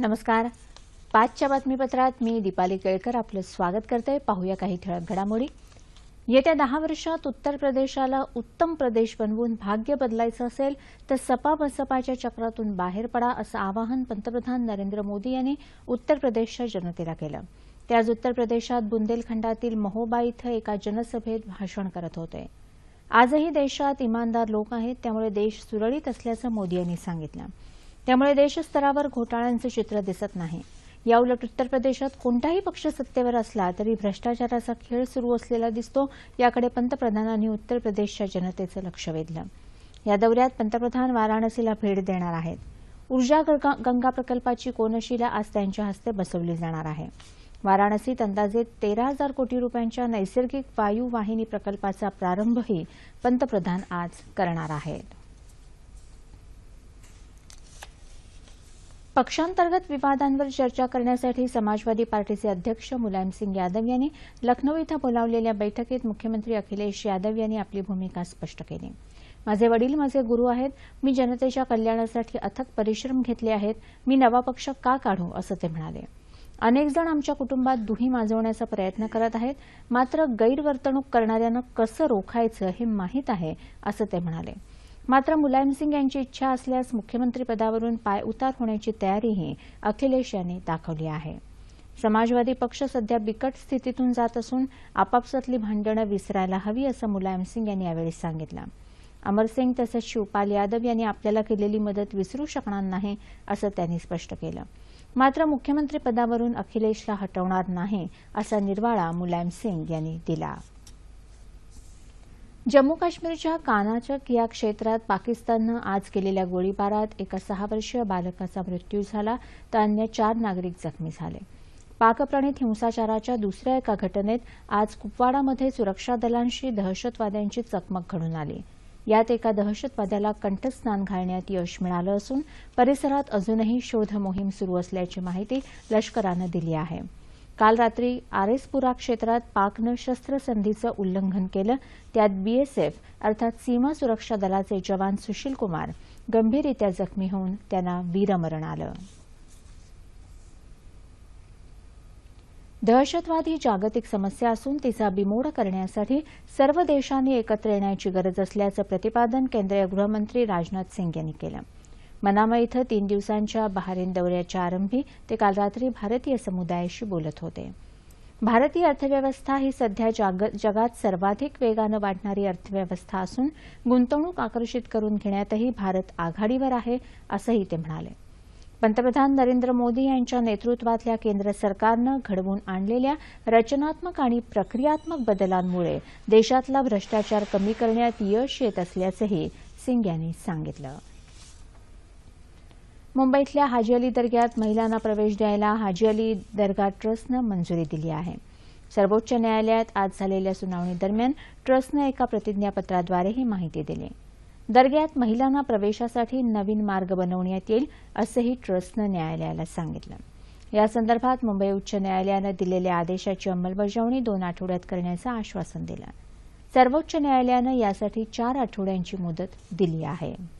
नमस्कार. पाचच्या बातमीपत्रात मी दीपाली केळकर आपलं स्वागत करते. पाहूया काही ठळक घडामोडी. येत्या दहा वर्षात उत्तर प्रदेशाला उत्तम प्रदेश बनवून भाग्य बदलायचं असेल तर सपा बसपाच्या चक्रातून बाहेर पडा असं आवाहन पंतप्रधान नरेंद्र मोदी यांनी उत्तर प्रदेशच्या जनतेला केलं. ते आज उत्तर प्रदेशात बुंदेलखंडातील महोबा इथं एका जनसभेत भाषण करत होते. आजही देशात इमानदार लोक आहेत त्यामुळे देश सुरळीत असल्याचं मोदी यांनी सांगितलं. त्यामुळे देशस्तरावर घोटाळ्यांचं चित्र दिसत नाही. याउलट उत्तर प्रदेशात कोणताही पक्ष सत्तेवर असला तरी भ्रष्टाचाराचा खेळ सुरू असलेला दिसतो याकडे पंतप्रधानांनी उत्तर प्रदेशच्या जनतेचं लक्ष वेधलं. या दौऱ्यात पंतप्रधान वाराणसीला भेट देणार आहेत. ऊर्जा गंगा प्रकल्पाची कोनशिला आज त्यांच्या हस्ते बसवली जाणार आहे. वाराणसीत अंदाजे तेरा हजार कोटी रुपयांच्या नैसर्गिक वायू वाहिनी प्रकल्पाचा प्रारंभही पंतप्रधान आज करणार आहेत. पक्षांतर्गत विवादांवर चर्चा करण्यासाठी समाजवादी पार्टीचे अध्यक्ष मुलायमसिंग यादव यांनी लखनौ इथं बोलावलेल्या बैठकीत मुख्यमंत्री अखिलेश यादव यांनी आपली भूमिका स्पष्ट केली. माझे वडील माझे गुरु आहेत. मी जनतेच्या कल्याणासाठी अथक परिश्रम घेतले आहेत. मी नवा पक्ष का काढू असं ते म्हणाले. अनेक जण आमच्या कुटुंबात दुही माजवण्याचा प्रयत्न करत आहेत. मात्र गैरवर्तणूक करणाऱ्यांना कसं रोखायचं हे माहीत आहे असं ते म्हणाले. मात्र मुलायमसिंग यांची इच्छा असल्यास मुख्यमंत्रीपदावरून पायउतार होण्याची तयारीही अखिलेश यांनी दाखवली आहे. समाजवादी पक्ष सध्या बिकट स्थितीतून जात असून आपापसातली भांडणं विसरायला हवी असं मुलायमसिंग यांनी यावेळी सांगितलं. अमरसिंग तसंच शिवपाल यादव यांनी आपल्याला केलेली मदत विसरू शकणार नाही असं त्यांनी स्पष्ट केलं. मात्र मुख्यमंत्रीपदावरून अखिलेशला हटवणार नाही असा निर्वाळा मुलायमसिंग यांनी दिला. जम्मू काश्मीरच्या कानाचक या क्षेत्रात पाकिस्ताननं आज केलेल्या गोळीबारात एका सहा वर्षीय बालकाचा मृत्यू झाला तर अन्य चार नागरिक जखमी झाले. पाकप्रणित हिंसाचाराच्या दुसऱ्या एका घटनेत आज कुपवाडामध्ये सुरक्षा दलांशी दहशतवाद्यांची चकमक घडून आली. यात एका दहशतवाद्याला कंठस्नान घालण्यात यश मिळालं असून परिसरात अजूनही शोध मोहीम सुरू असल्याची माहिती लष्करानं दिली आहे. काल रात्री आरेसपुरा क्षेत्रात पाकनं शस्त्रसंधीचं उल्लंघन केलं. त्यात बीएसएफ अर्थात सीमा सुरक्षा दलाचे जवान सुशील कुमार गंभीररित्या जखमी होऊन त्यांना वीरमरण आलं. दहशतवाद ही जागतिक समस्या असून तिचा बिमोड करण्यासाठी सर्व देशांनी एकत्र येण्याची गरज असल्याचं प्रतिपादन केंद्रीय गृहमंत्री राजनाथ सिंग यांनी केलं. मनामा इथं तीन दिवसांच्या बहारीन दौऱ्याच्या आरंभी ते काल रात्री भारतीय समुदायाशी बोलत होते. भारतीय अर्थव्यवस्था ही सध्या जगात सर्वाधिक वेगानं वाढणारी अर्थव्यवस्था असून गुंतवणूक आकर्षित करून घेण्यातही भारत आघाडीवर आहे असंही ते म्हणाले. पंतप्रधान नरेंद्र मोदी यांच्या नेतृत्वातल्या केंद्र सरकारनं घडवून आणलेल्या रचनात्मक आणि प्रक्रियात्मक बदलांमुळे देशातला भ्रष्टाचार कमी करण्यात यश येत असल्याचंही सिंग यांनी सांगितलं. मुंबईतल्या हाजी अली दर्ग्यात महिलांना प्रवेश द्यायला हाजी अली दर्गा ट्रस्टनं मंजुरी दिली आहे. सर्वोच्च न्यायालयात आज झालेल्या सुनावणीदरम्यान ट्रस्टनं एका प्रतिज्ञापत्राद्वारे ही माहिती दिली. दर्ग्यात महिलांना प्रवेशासाठी नवीन मार्ग बनवण्यात येईल असंही ट्रस्टनं न्यायालयाला सांगितलं. यासंदर्भात मुंबई उच्च न्यायालयानं दिलेल्या आदेशाची अंमलबजावणी दोन आठवड्यात करण्याचं आश्वासन दिलं. सर्वोच्च न्यायालयानं यासाठी चार आठवड्यांची मुदत दिली आहे.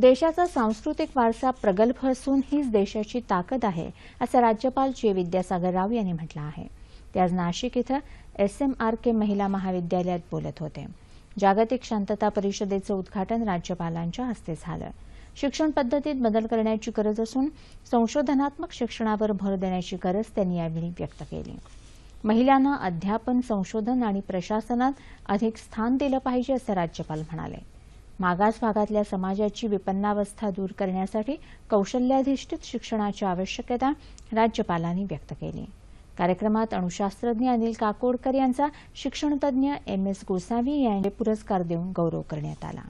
देशाचा सांस्कृतिक वारसा प्रगल्भ असून हीच देशाची ताकद आहे असं राज्यपाल चे विद्यासागर राव यांनी म्हटलं आहे. ते आज नाशिक इथं एसएमआरके महिला महाविद्यालयात बोलत होते. जागतिक शांतता परिषदेचं उद्घाटन राज्यपालांच्या हस्ते झालं. शिक्षण पद्धतीत बदल करण्याची गरज असून संशोधनात्मक शिक्षणावर भर देण्याची गरज त्यांनी यावेळी व्यक्त केली. महिलांना अध्यापन संशोधन आणि प्रशासनात अधिक स्थान दिलं पाहिजे असं राज्यपाल म्हणाले. मागास भागातल्या समाजाची विपन्नावस्था दूर करण्यासाठी कौशल्याधिष्ठित शिक्षणाची आवश्यकता राज्यपालांनी व्यक्त केली. कार्यक्रमात अणुशास्त्रज्ञ अनिल काकोडकर यांचा शिक्षणतज्ञ एम एस गोसावी यांचे पुरस्कार देऊन गौरव करण्यात आला.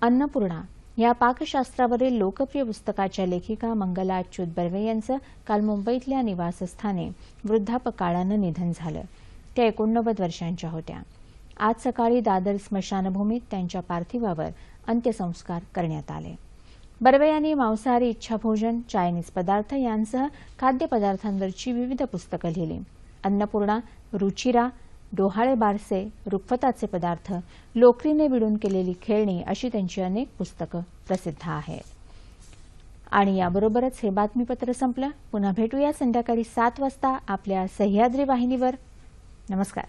अन्नपूर्णा या पाकशास्त्रावरील लोकप्रिय पुस्तकाच्या लेखिका मंगला अच्युत बर्वे यांचं काल मुंबईतल्या निवासस्थानी वृद्धापकाळानं निधन झालं. त्या एकोणनव्वद वर्षांच्या होत्या. आज सकाळी दादर स्मशानभूमीत त्यांच्या पार्थिवावर अंत्यसंस्कार करण्यात आले. बर्वे यांनी मांसाहारी इच्छाभोजन चायनीज पदार्थ यांसह खाद्यपदार्थांवरची विविध पुस्तकं लिहिली. अन्नपूर्णा रुचिरा डोहाळे बारसे रुखवताचे पदार्थ लोकरीने विडून केलेली खेळणी अशी त्यांची अनेक पुस्तकं प्रसिद्ध आहेत. आणि याबरोबरच हे बातमीपत्र संपलं. पुन्हा भेटूया संध्याकाळी सात वाजता आपल्या सह्याद्री वाहिनीवर. नमस्कार.